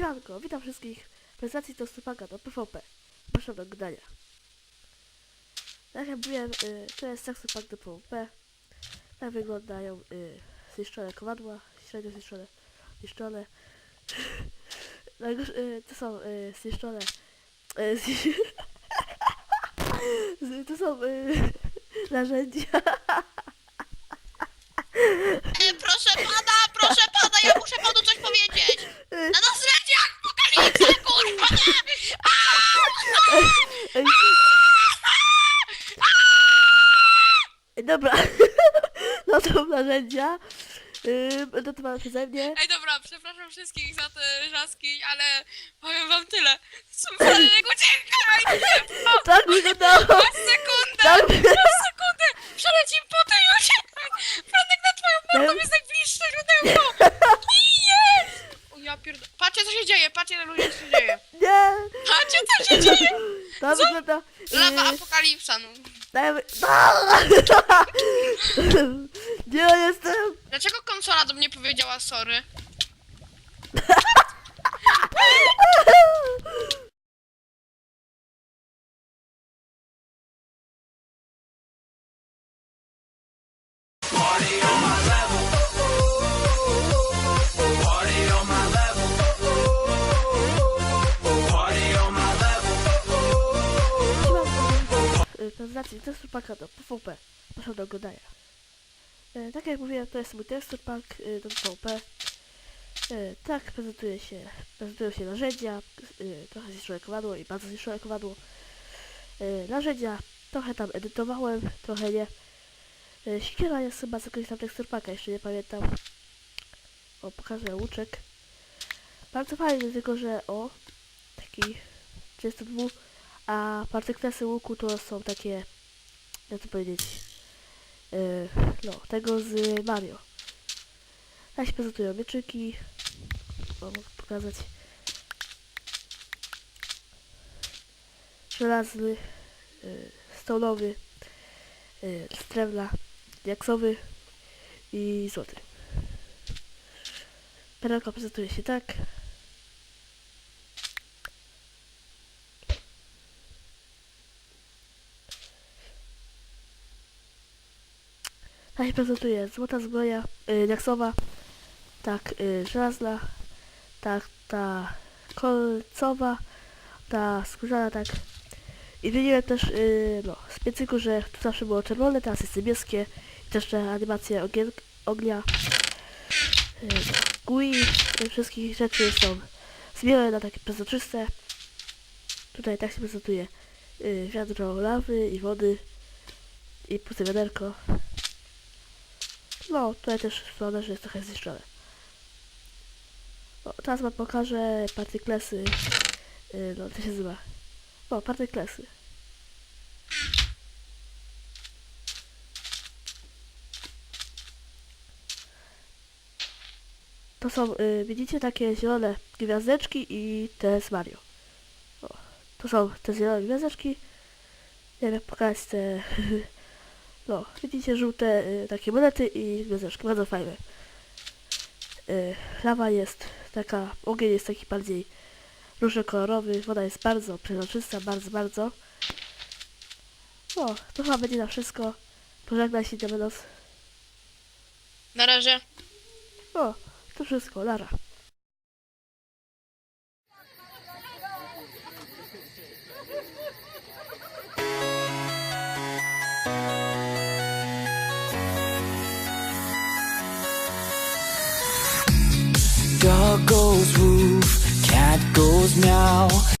Siemanko, witam wszystkich w prezentacji do Stupaka do PvP. Proszę do gadania. Tak jak mówiłem, y, to jest seksupak do PvP. Tak wyglądają y, zniszczone kowadła, średnio zniszczone, zniszczone. Najgorsze, y, to są y, zniszczone. Y, zi- z- to są y, narzędzia. E, proszę pana, proszę pana, ja muszę panu coś powiedzieć. Na narzędziach apokalipsa, kurwa, nie! Ej. Ej, Dobra, to narzędzia. Yy, to przeze mnie. Ej, dobra, przepraszam wszystkich za te rzaski, ale powiem wam tyle. Super, uciekaj! Tak wyglądało. Sekundę, Tak, sekundę, przelecim po tej uciekaj! Franek na twoją mordą jest najbliższe źródełko! Nie! O ja pierd... Patrzcie co się dzieje, patrzcie ludzie co się dzieje. nie. Patrzcie co się dzieje! To wygląda. Lawa Yy, apokalipsa, no. Dajmy- Nie jestem. Dlaczego konsola do mnie powiedziała sorry? Yy, Prezentacji testu paka do PvP. Proszę do oglądania. Yy, Tak jak mówiłem, to jest mój tekstur pack yy, do PvP. Yy, Tak prezentuje się, prezentują się narzędzia, yy, trochę zniszczone kowadło i bardzo zniszczone kowadło. Yy, Narzędzia, trochę tam edytowałem, trochę nie. Yy, Siekiera jest chyba z jakiegoś tam packa, jeszcze nie pamiętam. O, pokażę łuczek. Bardzo fajny, tylko że o, taki 32, a partyklesy łuku to są takie, jak to powiedzieć, yy, no, tego z Mario. Tak się prezentują mieczyki, o, mogę pokazać. Żelazny, yy, stołowy, yy, z drewna, diaksowy i złoty. Perełka prezentuje się tak. Tak się prezentuje złota zbroja, yy, tak yy, żelazna, tak ta kolcowa, ta skórzana, tak. I wymieniłem też yy, no, z piecyku, że tu zawsze było czerwone, teraz jest niebieskie i też te animacje ognia. Yy, GUI tych wszystkich rzeczy są zmienione na takie przezroczyste. Tutaj tak się prezentuje yy, wiadro lawy i wody i puste wiaderko. No, tutaj też wygląda, że jest trochę zniszczone. O, teraz wam pokażę partyklesy. Yy, no, to się nazywa. O, partyklesy. To są, y, widzicie, takie zielone gwiazdeczki i te z Mario. O, to są te zielone gwiazdeczki. Nie wiem jak pokazać te... No, widzicie, żółte y, takie monety i gwiazdeczki, bardzo fajne. Y, lawa jest taka, ogień jest taki bardziej różnokolorowy, woda jest bardzo przezroczysta, bardzo, bardzo. O, to chyba będzie na wszystko. Pożegnaj się, Demenos. Na razie. O, to wszystko, Lara. Dog goes woof, cat goes meow.